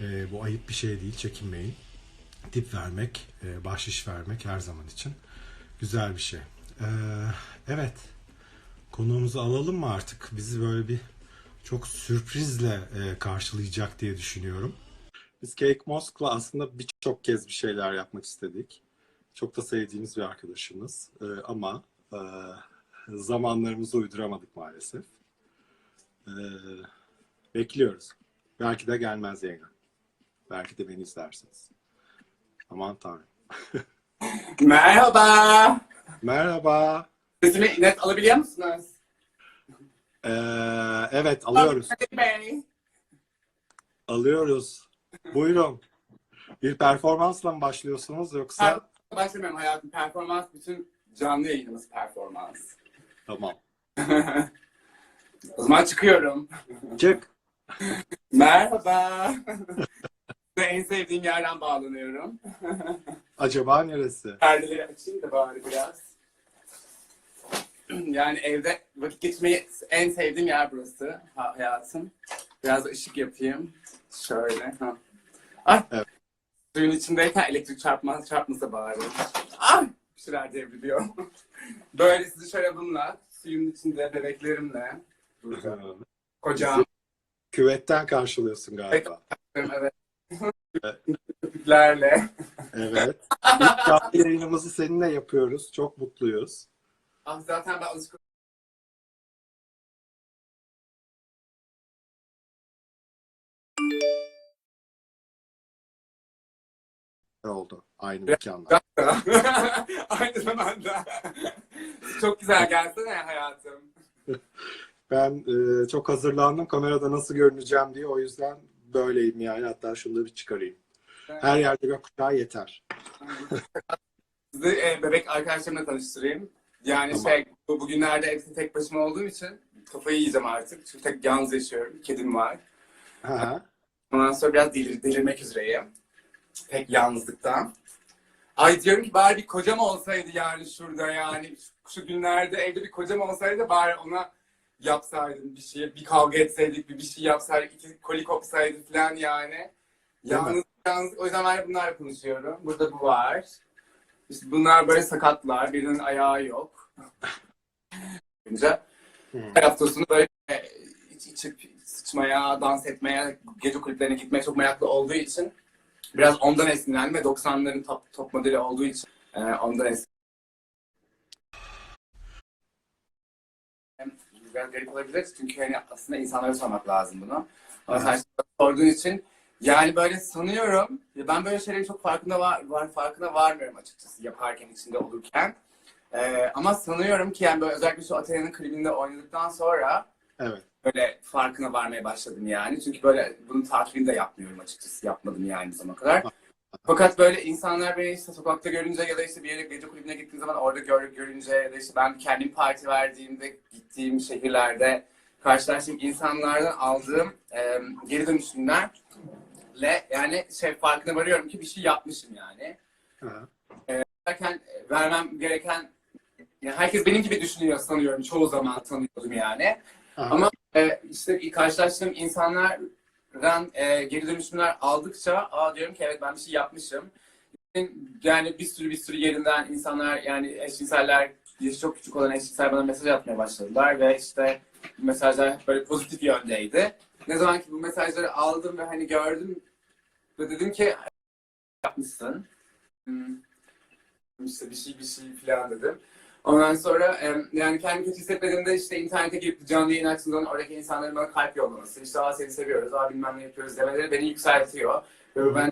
E, bu ayıp bir şey değil, çekinmeyin. Tip vermek, e, bahşiş vermek her zaman için güzel bir şey. E, evet, konuğumuzu alalım mı artık? Bizi böyle bir çok sürprizle e, karşılayacak diye düşünüyorum. Biz Cake Mosk'la aslında birçok kez bir şeyler yapmak istedik. Çok da sevdiğimiz bir arkadaşımız. E, ama e, zamanlarımızı uyduramadık maalesef. E, bekliyoruz. Belki de gelmez yayına. Belki de beni izlersiniz. Aman tanrım. Merhaba. Merhaba. Sesimi net alabiliyor musunuz? E, evet alıyoruz. Bey. Alıyoruz. Buyurun. Bir performansla mı başlıyorsunuz yoksa? Per- Başlamıyorum hayatım. Performans bütün canlı yayınımız performans. Tamam. O zaman çıkıyorum. Çık. Merhaba. Size en sevdiğim yerden bağlanıyorum. Acaba neresi? Perdeleri açayım da bari biraz. Yani evde vakit geçirmeyi en sevdiğim yer burası ha- hayatım. Biraz ışık yapayım. Şöyle. Ha. Ay. Evet. Suyun içindeyken elektrik çarpmaz, çarpmasa bari. Ay. Bir şeyler devriliyor. Böyle sizi bununla, suyun içinde bebeklerimle. Kocam. Küvetten karşılıyorsun galiba. Evet. Köpüklerle. Evet. İlk canlı yayınımızı seninle yapıyoruz. Çok mutluyuz. Ah zaten ben alışkın. oldu. Aynı mekanda. Aynı zamanda. Çok güzel gelsene hayatım. Ben e, çok hazırlandım. Kamerada nasıl görüneceğim diye. O yüzden böyleyim yani. Hatta şunu da bir çıkarayım. Her yerde gökkuşağı yeter. Sizi e, bebek arkadaşlarımla tanıştırayım. Yani Tamam. şey, bu bugünlerde evde tek başıma olduğum için kafayı yiyeceğim artık. Çünkü tek yalnız yaşıyorum. Kedim var. Hı. Ondan sonra biraz delir, delirmek üzereyim. Tek yalnızlıktan. Ay diyorum ki bari bir kocam olsaydı yani şurada yani şu günlerde evde bir kocam olsaydı bari ona yapsaydım bir şey, bir kavga etseydik, bir bir şey yapsaydık, iki koli kopsaydı falan yani. Yalnız, yalnız, o yüzden ben bunlarla konuşuyorum. Burada bu var. İşte bunlar böyle sakatlar, birinin ayağı yok. Önce Hı. her hafta sonu böyle e, iç, içip sıçmaya, dans etmeye, gece kulüplerine gitmeye çok meraklı olduğu için biraz ondan esinlendim ve 90'ların top, top modeli olduğu için e, ondan esinlendim. Biraz garip olabilir çünkü hani aslında insanlara sormak lazım bunu. Ama sen sorduğun için yani böyle sanıyorum ben böyle şeylerin çok farkında var, var farkına varmıyorum açıkçası yaparken içinde olurken. E, ama sanıyorum ki yani böyle özellikle şu Athena'nın klibinde oynadıktan sonra Evet. böyle farkına varmaya başladım yani. Çünkü böyle bunun takibini de yapmıyorum açıkçası. Yapmadım yani bu zamana kadar. Fakat böyle insanlar beni işte sokakta görünce ya da işte bir yere gece kulübüne gittiğim zaman orada gör, görünce ya da işte ben kendim parti verdiğimde gittiğim şehirlerde karşılaştığım insanlardan aldığım e, geri dönüşümlerle yani şey farkına varıyorum ki bir şey yapmışım yani. Hı. Derken e, vermem gereken yani herkes benim gibi düşünüyor sanıyorum. Çoğu zaman tanıyordum yani. Aha. Ama e, işte karşılaştığım insanlardan e, geri dönüşümler aldıkça aa diyorum ki evet ben bir şey yapmışım. Yani bir sürü bir sürü yerinden insanlar yani eşcinseller yaşı çok küçük olan eşcinsel bana mesaj atmaya başladılar ve işte mesajlar böyle pozitif yöndeydi. Ne zaman ki bu mesajları aldım ve hani gördüm ve dedim ki yapmışsın. Hmm. İşte bir şey bir şey falan dedim. Ondan sonra yani kendimi kötü hissetmediğimde işte internete girip canlı yayın açtığım zaman oradaki insanların bana kalp yollaması, işte aa seni seviyoruz, aa bilmem ne yapıyoruz demeleri beni yükseltiyor. Ve ben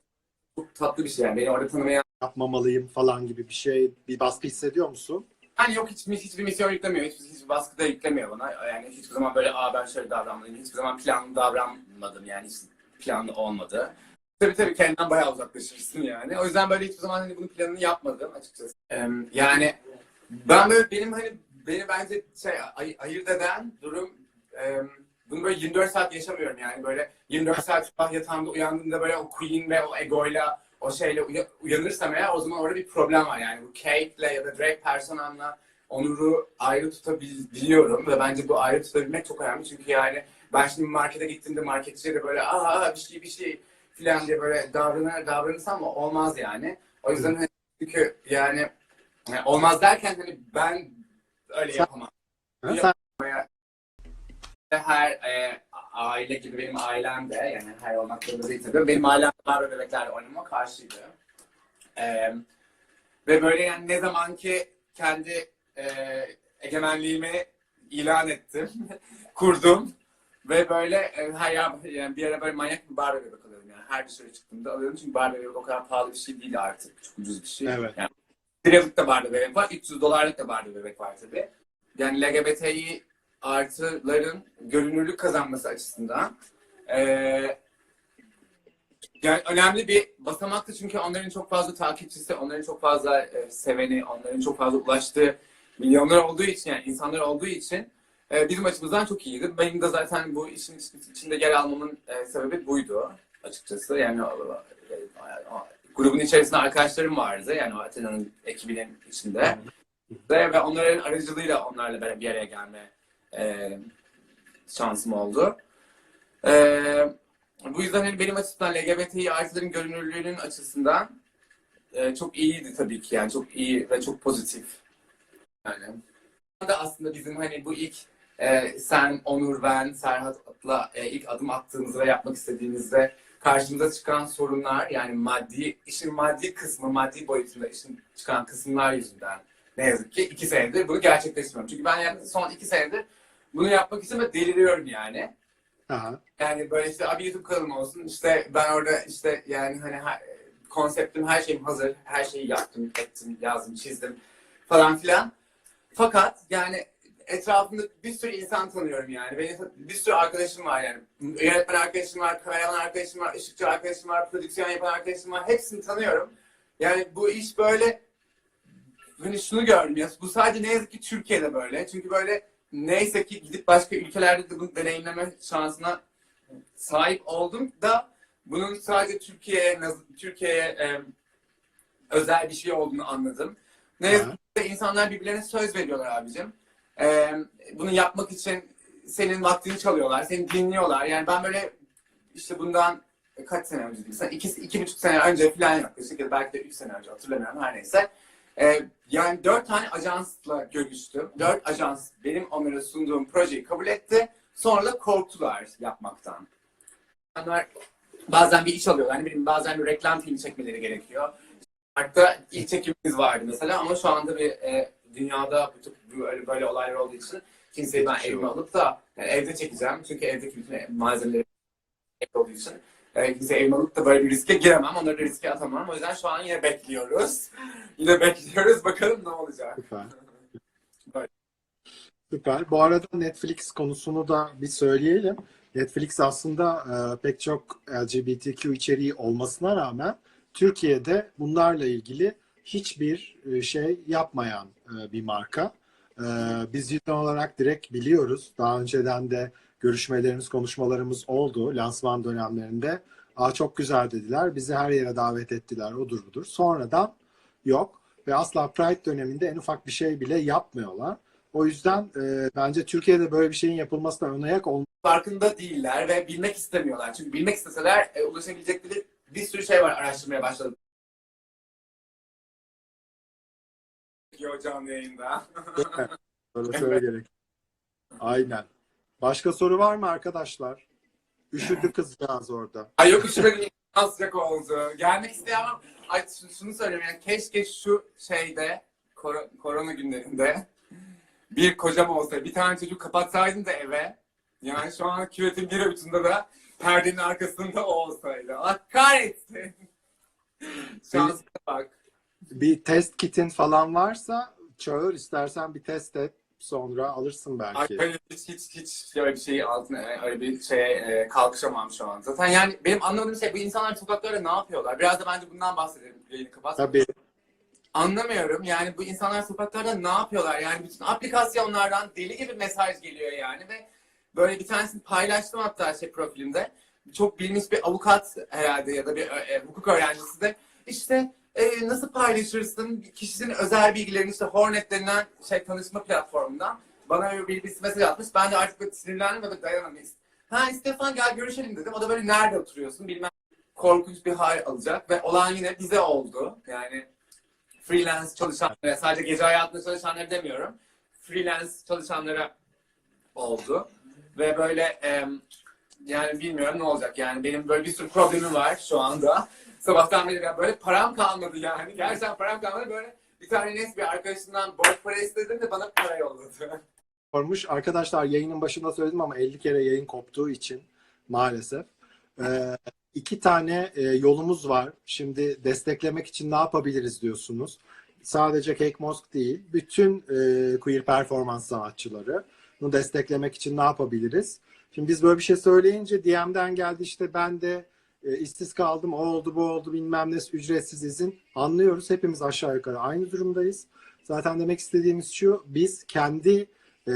çok tatlı bir şey yani. Beni orada tanımayan Yapmamalıyım falan gibi bir şey, bir baskı hissediyor musun? yani yok hiç, hiçbir misyon yüklemiyor, hiçbir, hiçbir baskı da yüklemiyor bana. Yani hiçbir zaman böyle aa ben şöyle davranmalıyım, hiçbir zaman planlı davranmadım yani hiç planlı olmadı. Tabii tabii kendinden bayağı uzaklaşırsın yani. O yüzden böyle hiçbir zaman hani bunun planını yapmadım açıkçası. Yani ben böyle benim hani beni bence şey ay- ayırt eden durum e, bunu böyle 24 saat yaşamıyorum yani. Böyle 24 saat sabah yatağımda uyandığımda böyle o queen ve o egoyla o şeyle uya- uyanırsam eğer o zaman orada bir problem var yani. Bu Kate'le ya da Drake personamla Onur'u ayrı tutabiliyorum ve bence bu ayrı tutabilmek çok önemli. Çünkü yani ben şimdi markete gittiğimde marketçiye de böyle aa bir şey bir şey filan diye böyle davranır, davranırsam olmaz yani. O yüzden hani çünkü yani yani olmaz derken hani ben öyle Sen- yapamam. Ha, sen Her e, aile gibi benim ailem de yani her olmak zorunda değil tabii. Benim ailem Barbie bebeklerle oynamama karşıydı. E, ve böyle yani ne zaman ki kendi e, egemenliğimi ilan ettim, kurdum ve böyle e, her yer, yani bir ara böyle manyak bir Barbie bebek alıyordum yani. Her dışarı çıktığımda alıyordum çünkü Barbie bebek o kadar pahalı bir şey değil artık. Çok ucuz bir şey. Evet. Yani, liralık da Barbie bebek var, 300 dolarlık da Barbie bebek var tabii. Yani LGBTİ artıların görünürlük kazanması açısından eee yani önemli bir basamaktı çünkü onların çok fazla takipçisi, onların çok fazla e, seveni, onların çok fazla ulaştığı milyonlar olduğu için yani insanlar olduğu için e, bizim açımızdan çok iyiydi. Benim de zaten bu işin iç- içinde yer almamın e, sebebi buydu açıkçası. Yani e, grubun içerisinde arkadaşlarım vardı yani o ekibinin içinde. Ve, onların aracılığıyla onlarla bir araya gelme e, şansım oldu. E, bu yüzden hani benim açımdan LGBTİ artıların görünürlüğünün açısından e, çok iyiydi tabii ki yani çok iyi ve çok pozitif. Yani. Da aslında bizim hani bu ilk e, sen, Onur, ben, Serhat'la e, ilk adım attığımızda yapmak istediğimizde karşımıza çıkan sorunlar yani maddi, işin maddi kısmı, maddi boyutunda işin çıkan kısımlar yüzünden ne yazık ki iki senedir bunu gerçekleştirmiyorum. Çünkü ben yaklaşık son iki senedir bunu yapmak için de deliriyorum yani. Aha. Yani böyle işte abi YouTube kanalım olsun işte ben orada işte yani hani her, konseptim her şeyim hazır. Her şeyi yaptım, ettim, yazdım, çizdim falan filan. Fakat yani etrafımda bir sürü insan tanıyorum yani. Benim bir sürü arkadaşım var yani. Yönetmen arkadaşım var, kameraman arkadaşım var, ışıkçı arkadaşım var, prodüksiyon yapan arkadaşım var. Hepsini tanıyorum. Yani bu iş böyle hani şunu gördüm ya bu sadece ne yazık ki Türkiye'de böyle. Çünkü böyle neyse ki gidip başka ülkelerde de bunu deneyimleme şansına sahip oldum da bunun sadece Türkiye'ye Türkiye'ye e, özel bir şey olduğunu anladım. Ne yazık ki insanlar birbirlerine söz veriyorlar abicim. E, bunu yapmak için senin vaktini çalıyorlar, seni dinliyorlar. Yani ben böyle işte bundan kaç sene önce diyeyim sana, iki, iki buçuk sene önce falan yaklaşık ya belki de üç sene önce hatırlamıyorum her neyse. E, yani dört tane ajansla görüştüm. Dört ajans benim onlara sunduğum projeyi kabul etti. Sonra da korktular yapmaktan. İnsanlar bazen bir iş alıyorlar. Hani benim bazen bir reklam filmi çekmeleri gerekiyor. Hatta ilk çekimimiz vardı mesela ama şu anda bir e, dünyada bu tip böyle, böyle olaylar olduğu için kimseyi ben evime alıp da yani evde çekeceğim. Çünkü evdeki bütün malzemeleri olduğu için e, kimse evime alıp da böyle bir riske giremem. Onları da riske atamam. O yüzden şu an yine bekliyoruz. yine bekliyoruz. Bakalım ne olacak. Süper. Böyle. Süper. Bu arada Netflix konusunu da bir söyleyelim. Netflix aslında e, pek çok LGBTQ içeriği olmasına rağmen Türkiye'de bunlarla ilgili hiçbir e, şey yapmayan e, bir marka. E, biz cidden olarak direkt biliyoruz. Daha önceden de görüşmelerimiz, konuşmalarımız oldu lansman dönemlerinde. Aa, çok güzel dediler. Bizi her yere davet ettiler. Odur budur. Sonradan yok. Ve asla Pride döneminde en ufak bir şey bile yapmıyorlar. O yüzden e, bence Türkiye'de böyle bir şeyin yapılmasına ön ayak olmalı. farkında değiller ve bilmek istemiyorlar. Çünkü bilmek isteseler e, ulaşabilecekleri bir sürü şey var araştırmaya başladım. Yo canlı yayında. Böyle söyle gerek. Aynen. Başka soru var mı arkadaşlar? Üşüdü kızcağız orada. Ay yok üşümedim sıcak oldu. Gelmek isteyen ama ay şunu, söyleyeyim yani keşke şu şeyde kor- korona günlerinde bir kocam olsa bir tane çocuk kapatsaydın da eve yani şu an küvetin bir ucunda da perdenin arkasında o olsaydı. Allah kahretsin. Şansına bak. Bir test kitin falan varsa çağır istersen bir test et. Sonra alırsın Ay belki. öyle hiç hiç hiç öyle bir şey altına öyle bir şeye e, kalkışamam şu an. Zaten yani benim anlamadığım şey bu insanlar sokaklarda ne yapıyorlar? Biraz da bence bundan bahsedelim. Yayını kapat. Tabii. Anlamıyorum yani bu insanlar sokaklarda ne yapıyorlar? Yani bütün aplikasyonlardan deli gibi mesaj geliyor yani ve böyle bir tanesini paylaştım hatta şey profilimde. Çok bilmiş bir avukat herhalde ya da bir e, hukuk öğrencisi de işte e, nasıl paylaşırsın kişinin özel bilgilerini işte Hornet denilen şey tanışma platformundan bana bir, bir mesaj atmış. Ben de artık böyle sinirlendim ve dayanamadım. Ha İstefan gel görüşelim dedim. O da böyle nerede oturuyorsun bilmem korkunç bir hal alacak ve olan yine bize oldu. Yani freelance çalışanlara, sadece gece hayatında çalışanlara demiyorum. Freelance çalışanlara oldu. Ve böyle em, yani bilmiyorum ne olacak yani benim böyle bir sürü problemim var şu anda. Sabahtan beri ben böyle param kalmadı yani. Gerçekten param kalmadı böyle bir tane net bir arkadaşımdan borç para istedim de bana para yolladı. sormuş. Arkadaşlar yayının başında söyledim ama 50 kere yayın koptuğu için maalesef. Ee, iki tane e, yolumuz var. Şimdi desteklemek için ne yapabiliriz diyorsunuz. Sadece Cake Mosque değil, bütün e, queer performans sanatçıları bunu desteklemek için ne yapabiliriz? Şimdi biz böyle bir şey söyleyince DM'den geldi işte ben de e, işsiz kaldım, o oldu bu oldu bilmem ne ücretsiz izin. Anlıyoruz hepimiz aşağı yukarı aynı durumdayız. Zaten demek istediğimiz şu biz kendi e,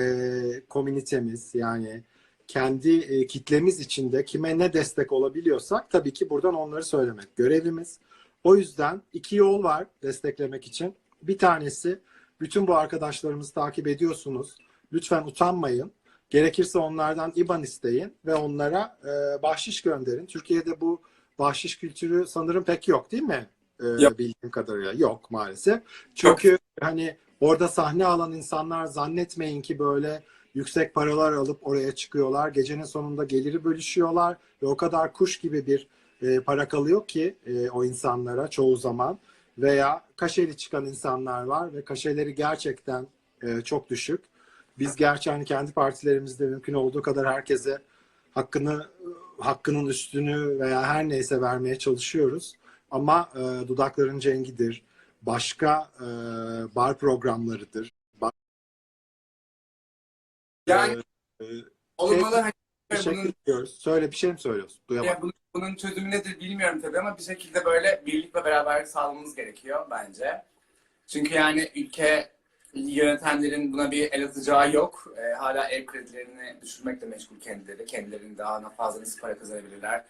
komünitemiz yani kendi e, kitlemiz içinde kime ne destek olabiliyorsak tabii ki buradan onları söylemek görevimiz. O yüzden iki yol var desteklemek için. Bir tanesi bütün bu arkadaşlarımızı takip ediyorsunuz. Lütfen utanmayın. Gerekirse onlardan IBAN isteyin ve onlara e, bahşiş gönderin. Türkiye'de bu bahşiş kültürü sanırım pek yok değil mi? E, Yok. Bildiğim kadarıyla yok maalesef. Çünkü hani orada sahne alan insanlar zannetmeyin ki böyle yüksek paralar alıp oraya çıkıyorlar. Gecenin sonunda geliri bölüşüyorlar ve o kadar kuş gibi bir e, para kalıyor ki e, o insanlara çoğu zaman veya kaşeli çıkan insanlar var ve kaşeleri gerçekten e, çok düşük. Biz gerçi hani kendi partilerimizde mümkün olduğu kadar herkese hakkını hakkının üstünü veya her neyse vermeye çalışıyoruz. Ama e, dudakların cengidir, başka e, bar programlarıdır. Ba- Yani e, e, olmalı teşekkür bunun, ediyoruz. Söyle bir şey mi söylüyorsun? Duyamadım. ya bunun, bunun çözümü nedir bilmiyorum tabii ama bir şekilde böyle birlik ve beraberlik sağlamamız gerekiyor bence. Çünkü yani ülke yönetenlerin buna bir el atacağı yok. Ee, hala ev kredilerini düşürmekle meşgul kendileri. Kendilerinin daha fazla nasıl para kazanabilirler.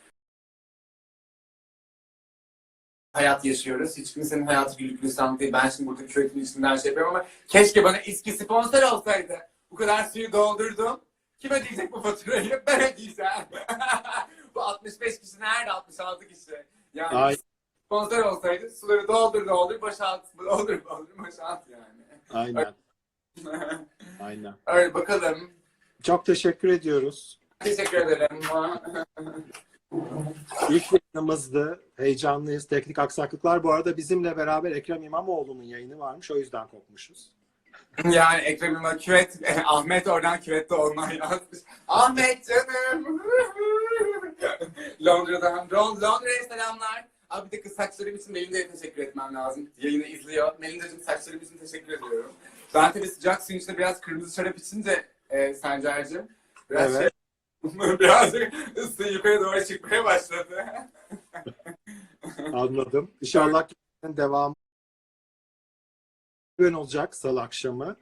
Hayat yaşıyoruz. Hiç kimsenin hayatı güllük gülistanlık değil. Ben şimdi burada küvetin içinden şey yapıyorum ama keşke bana İSKİ sponsor olsaydı. Bu kadar suyu doldurdum. Kim ödeyecek bu faturayı? Ben ödeyeceğim. bu 65 kişi nerede? 66 kişi. Yani Ay. Sponsor olsaydı suları doldur doldur boşalt. Doldur doldur boşalt yani. Aynen. Aynen. Öyle bakalım. Çok teşekkür ediyoruz. Teşekkür ederim. İlk yayınımızdı. Heyecanlıyız. Teknik aksaklıklar. Bu arada bizimle beraber Ekrem İmamoğlu'nun yayını varmış. O yüzden kopmuşuz. yani Ekrem İmamoğlu küvet, Ahmet oradan küvette olmayı yazmış. Ahmet canım. Londra'dan. Lon- Londra'ya selamlar. Abi bir kız saçlarım için Melinda'ya teşekkür etmem lazım. Yayını izliyor. Melinda'cığım saçlarım için teşekkür ediyorum. Ben tabii sıcak suyun içinde biraz kırmızı şarap içince e, Sencer'cim. Biraz Evet. şey, birazcık ısı yukarı doğru çıkmaya başladı. Anladım. İnşallah devamı olacak salı akşamı.